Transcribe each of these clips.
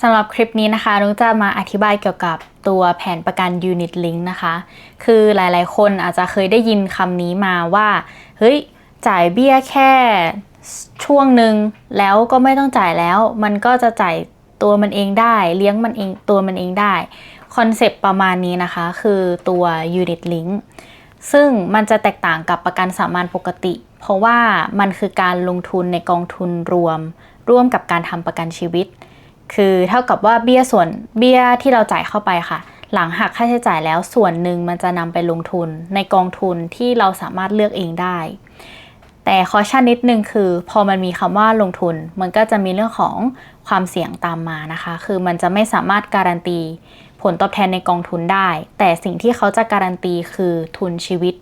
สำหรับคลิปนี้นะคะนุ้งจะมาอธิบายเกี่ยวกับตัวแผนประกัน Unit Link นะคะ คือหลายๆ คนอาจจะเคยได้ยินคำนี้มาว่า เฮ้ย จ่ายเบี้ยแค่ช่วงหนึ่งแล้วก็ไม่ต้องจ่ายแล้ว มันก็จะจ่ายตัวมันเองได้ เลี้ยงมันเองตัวมันเองได้ คอนเซปต์ประมาณนี้นะคะ คือตัว Unit Link ซึ่งมันจะแตกต่างกับประกันสามัญปกติ เพราะว่ามันคือการลงทุนในกองทุนรวม ร่วมกับการทำประกันชีวิต คือเท่ากับว่าเบี้ยส่วนเบี้ยที่เราจ่ายเข้าไปค่ะ หลังหักค่าใช้จ่ายแล้วส่วนหนึ่งมันจะนำไปลงทุนในกองทุนที่เราสามารถเลือกเองได้ แต่คอชั่นนิดนึงคือ พอมันมีคำว่าลงทุน มันก็จะมีเรื่องของความเสี่ยงตามมานะคะ คือมันจะไม่สามารถการันตีผลตอบแทนในกองทุนได้ แต่สิ่งที่เขาจะการันตีคือทุนชีวิต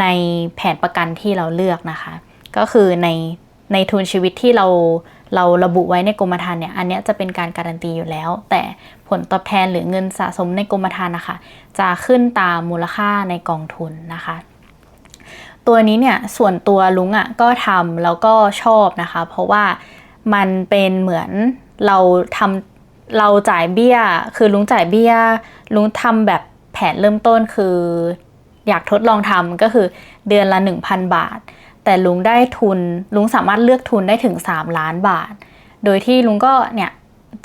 ในแผนประกันที่เราเลือกนะคะ ก็คือใน ในทุนชีวิตที่เราเราระบุไว้ในกรมธรรม์เนี่ย อันนี้จะเป็นการการันตีอยู่แล้ว แต่ผลตอบแทนหรือเงินสะสมในกรมธรรม์นะคะ จะขึ้นตามมูลค่าในกองทุนนะคะ ตัวนี้เนี่ยส่วนตัวลุงอะ่ะก็ทำแล้วก็ชอบนะคะ เพราะว่ามันเป็นเหมือนเราทำเราจ่ายเบี้ย คือลุงจ่ายเบี้ย ลุงทำแบบแผนเริ่มต้นคือ อยากทดลองทำก็คือเดือนละ 1,000 บาท แต่ลุงได้ทุน ลุงสามารถเลือกทุนได้ถึง 3 ล้านบาท โดยที่ลุงก็เนี่ย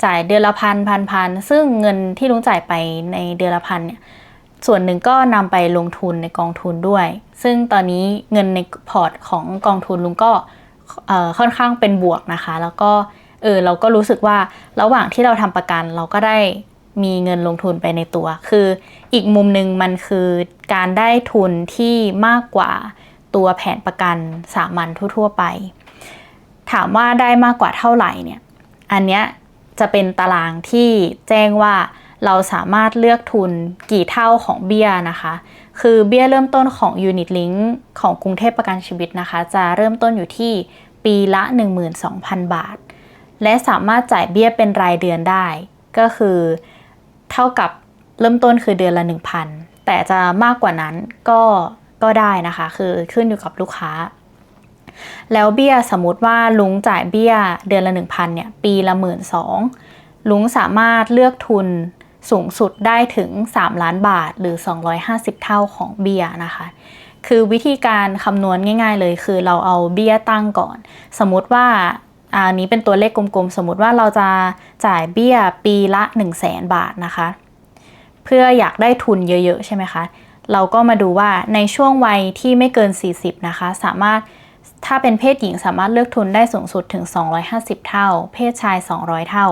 จ่ายเดือนละพันพันพันซึ่งเงินที่ลุงจ่ายไปในเดือนละพันเนี่ยส่วนหนึ่งก็นำไปลงทุนในกองทุนด้วย ซึ่งตอนนี้เงินในพอร์ตของกองทุนลุงก็ค่อนข้างเป็นบวกนะคะ แล้วก็เออเราก็รู้สึกว่าระหว่างที่เราทำประกันเราก็ได้มีเงินลงทุนไปในตัว คืออีกมุมหนึ่งมันคือการได้ทุนที่มากกว่า ตัวแผนประกันสามัญทั่ว ๆ ไป ถามว่าได้มากกว่าเท่าไหร่เนี่ย อันเนี้ยจะเป็นตารางที่แจ้งว่าเราสามารถเลือกทุนกี่เท่าของเบี้ยนะคะ คือเบี้ยเริ่มต้นของ Unit Link ของกรุงเทพประกันชีวิตนะคะ จะเริ่มต้นอยู่ที่ปีละ 12,000 บาท และสามารถจ่ายเบี้ยเป็นรายเดือนได้ ก็คือเท่ากับเริ่มต้นคือเดือนละ 1,000 แต่จะมากกว่านั้นก็ ก็ได้นะคะ คือขึ้นอยู่กับลูกค้า แล้วเบี้ยสมมติว่าลุงจ่ายเบี้ยเดือนละ 1,000เนี่ยปีละ1 2ื่นลุงสามารถเลือกทุนสูงสุดได้ถึง 3 ล้านบาทหรือ 250 เท่าของเบี้ยนะคะ คือวิธีการคำนวณง่าย ๆ เลยคือเราเอาเบี้ยตั้งก่อน สมมติว่าอันนี้เป็นตัวเลขกลมๆ สมมติว่าเราจะจ่ายเบี้ยปีละ 1 0 0 0 0แบาทนะคะ เพื่ออยากได้ทุนเยอะๆ ใช่ไหมคะ เราก็มาดูว่าในช่วงวัยที่ไม่เกิน 40 นะคะ สามารถถ้าเป็นเพศหญิงสามารถเลือกทุนได้สูงสุดถึง 250 เท่า เพศชาย 200 เท่า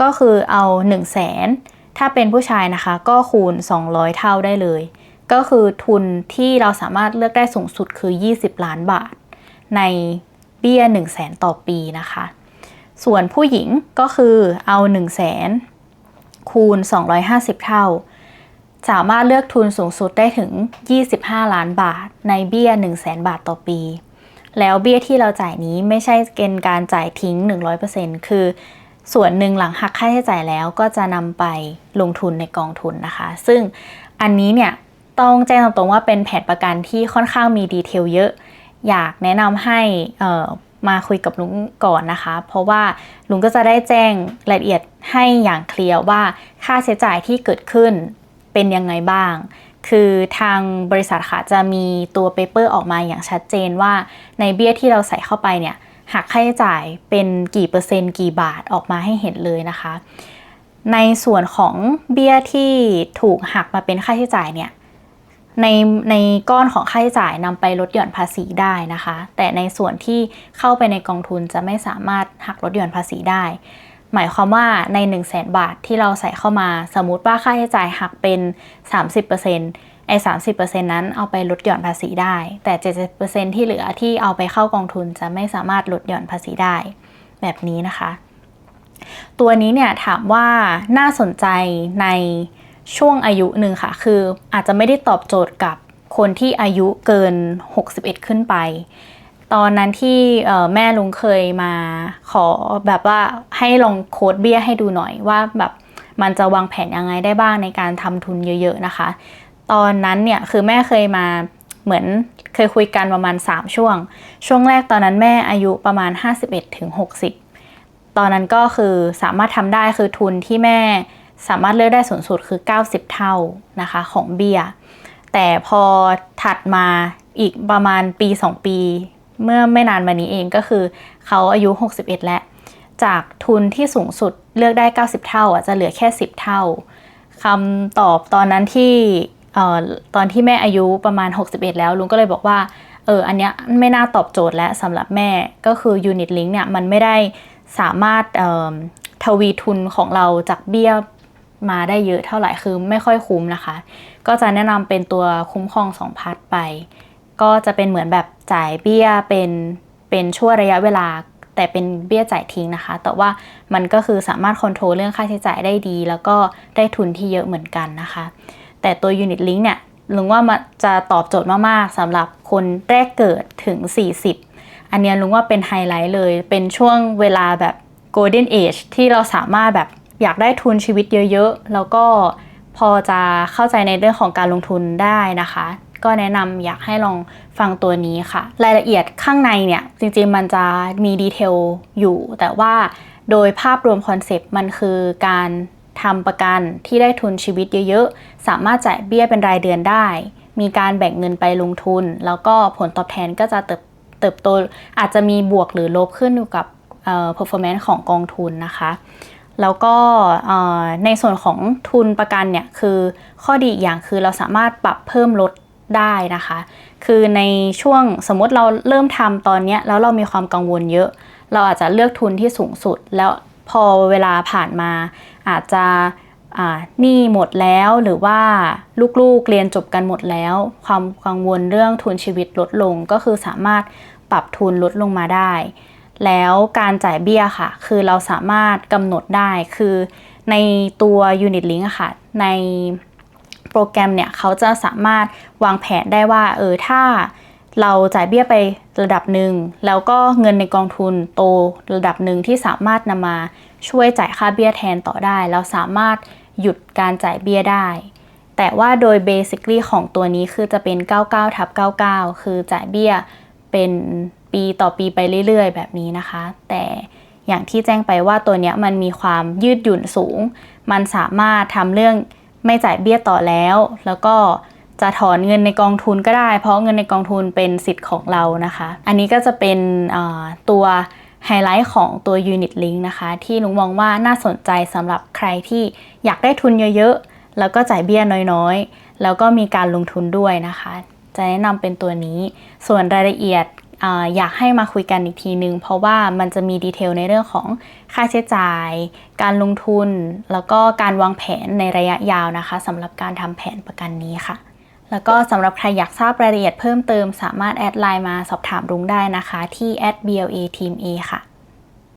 ก็คือเอา 1 0 0 0 0แสนถ้าเป็นผู้ชายนะคะก็คูณ 200 เท่าได้เลย ก็คือทุนที่เราสามารถเลือกได้สูงสุดคือ 20 ล้านบาท ในเบี้ย 1 0 0 0 0แสนต่อปีนะคะ ส่วนผู้หญิงก็คือเอา 1 0 0 0 0แสนคูณ 250 เท่า สามารถเลือกทุนสูงสุดได้ถึง 25 ล้านบาท ในเบี้ย 1 0 0 0 0แสนบาทต่อปี แล้วเบี้ยที่เราจ่ายนี้ไม่ใช่เกณฑ์การจ่ายทิ้ง 100%คือ ส่วนหนึ่งหลังหักค่าใช้จ่ายแล้วก็จะนำไปลงทุนในกองทุนนะคะ ซึ่งอันนี้เนี่ยต้องแจ้งตรงๆว่าเป็นแผนประกันที่ค่อนข้างมีดีเทลเยอะ อยากแนะนำให้มาคุยกับลุงก่อนนะคะ เพราะว่าลุงก็จะได้แจ้งรายละเอียดให้อย่างเคลียร์ว่าค่าใช้จ่ายที่เกิดขึ้น เป็นยังไงบ้าง คือทางบริษัทค่ะจะมีตัวเปเปอร์ออกมาอย่างชัดเจนว่าในเบี้ยที่เราใส่เข้าไปเนี่ยหักค่าใช้จ่ายเป็นกี่เปอร์เซ็นต์กี่บาทออกมาให้เห็นเลยนะคะ ในส่วนของเบี้ยที่ถูกหักมาเป็นค่าใช้จ่ายเนี่ยในในก้อนของค่าใช้จ่ายนำไปลดหย่อนภาษีได้นะคะ แต่ในส่วนที่เข้าไปในกองทุนจะไม่สามารถหักลดหย่อนภาษีได้ หมายความว่าใน 1 0 0 0 0แสนบาทที่เราใส่เข้ามา สมมติว่าค่าใช้จ่ายหักเป็น 30%ไอ้สามสิบเปอร์เซ็นต์นั้นเอาไปลดหย่อนภาษีได้ แต่เจ็ดสิบเปอร์เซ็นต์ที่เหลือที่เอาไปเข้ากองทุนจะไม่สามารถลดหย่อนภาษีได้ แบบนี้นะคะ ตัวนี้เนี่ยถามว่าน่าสนใจในช่วงอายุหนึ่งค่ะ คืออาจจะไม่ได้ตอบโจทย์กับคนที่อายุเกิน 61 ขึ้นไป ตอนนั้นที่แม่ลุงเคยมาขอแบบว่าให้ลองโค้ดเบี้ยให้ดูหน่อยว่าแบบมันจะวางแผนยังไงได้บ้างในการทำทุนเยอะ ๆนะคะ ตอนนั้นเนี่ยคือแม่เคยมาเหมือนเคยคุยกันประมาณ 3 ช่วง ช่วงแรกตอนนั้นแม่อายุประมาณ 51ถึงตอนนั้นก็คือสามารถทำได้คือทุนที่แม่สามารถเลือกได้สูงสุดคือ 90 เท่านะคะของเบี้ยแต่พอถัดมาอีกประมาณปี 2 ปี เมื่อไม่นานมานี้เองก็คือเขาอายุ 61 แล้ว จากทุนที่สูงสุดเลือกได้ 90 เท่าอะจะเหลือแค่ 10 เท่าคำตอบตอนนั้นที่ตอนที่แม่อายุประมาณ 61 แล้วลุงก็เลยบอกว่าเอออันเนี้ยไม่น่าตอบโจทย์แล้วสำหรับแม่ก็คือ Unit Link เนี่ยมันไม่ได้สามารถทวีทุนของเราจากเบี้ยมาได้เยอะเท่าไหร่คือไม่ค่อยคุ้มนะคะ ก็จะแนะนำเป็นตัวคุ้มครองสองพัทไป ก็จะเป็นเหมือนแบบจ่ายเบี้ยเป็นเป็นช่วงระยะเวลา แต่เป็นเบี้ยจ่ายทิ้งนะคะ แต่ว่ามันก็คือสามารถคอนโทรลเรื่องค่าใช้จ่ายได้ดี แล้วก็ได้ทุนที่เยอะเหมือนกันนะคะ แต่ตัว Unit Link เนี่ยลุงว่ามันจะตอบโจทย์มากๆสำหรับคนแรกเกิดถึง 40 อันเนี้ยลุงว่าเป็นไฮไลท์เลย เป็นช่วงเวลาแบบ Golden Age ที่เราสามารถแบบอยากได้ทุนชีวิตเยอะๆ แล้วก็พอจะเข้าใจในเรื่องของการลงทุนได้นะคะ ก็แนะนำอยากให้ลองฟังตัวนี้ค่ะ รายละเอียดข้างในเนี่ยจริงๆมันจะมีดีเทลอยู่ แต่ว่าโดยภาพรวมคอนเซปต์มันคือการทำประกันที่ได้ทุนชีวิตเยอะๆ สามารถจ่ายเบี้ยเป็นรายเดือนได้ มีการแบ่งเงินไปลงทุน แล้วก็ผลตอบแทนก็จะเติบเติบโตอาจจะมีบวกหรือลบขึ้นอยู่กับเอ่อ performance ของกองทุนนะคะ แล้วก็ในส่วนของทุนประกันเนี่ยคือข้อดีอีกอย่างคือเราสามารถปรับเพิ่มลด ได้นะคะ คือในช่วงสมมติเราเริ่มทำตอนนี้แล้วเรามีความกังวลเยอะ เราอาจจะเลือกทุนที่สูงสุด แล้วพอเวลาผ่านมาอาจจะหนี้หมดแล้วหรือว่าลูกๆเรียนจบกันหมดแล้ว ความกังวลเรื่องทุนชีวิตลดลงก็คือสามารถปรับทุนลดลงมาได้ แล้วการจ่ายเบี้ยค่ะ คือเราสามารถกำหนดได้คือในตัว Unit Link ค่ะใน โปรแกรมเนี่ยเขาจะสามารถวางแผนได้ว่าเออถ้าเราจ่ายเบี้ยไประดับหนึ่ง แล้วก็เงินในกองทุนโตระดับหนึ่งที่สามารถนำมาช่วยจ่ายค่าเบี้ยแทนต่อได้ แล้วสามารถหยุดการจ่ายเบี้ยได้ แต่ว่าโดย basically ของตัวนี้คือจะเป็น 99ทับ99 คือจ่ายเบี้ยเป็นปีต่อปีไปเรื่อยๆ แบบนี้นะคะ แต่อย่างที่แจ้งไปว่าตัวเนี้ยมันมีความยืดหยุ่นสูง มันสามารถทำเรื่อง ไม่จ่ายเบี้ยต่อแล้ว แล้วก็จะถอนเงินในกองทุนก็ได้ เพราะเงินในกองทุนเป็นสิทธิ์ของเรานะคะ อันนี้ก็จะเป็นตัวไฮไลท์ของตัว Unit Link นะคะ ที่หนูมองว่าน่าสนใจสำหรับใครที่อยากได้ทุนเยอะๆ แล้วก็จ่ายเบี้ยน้อยๆ แล้วก็มีการลงทุนด้วยนะคะ จะแนะนำเป็นตัวนี้ส่วนรายละเอียด อยากให้มาคุยกันอีกทีนึง เพราะว่ามันจะมีดีเทลในเรื่องของค่าใช้จ่าย การลงทุน แล้วก็การวางแผนในระยะยาวนะคะสำหรับการทำแผนประกันนี้ค่ะ แล้วก็สำหรับใครอยากทราบรายละเอียดเพิ่มเติม สามารถแอดไลน์มาสอบถามรุ้งได้นะคะ ที่ @blateam a ค่ะ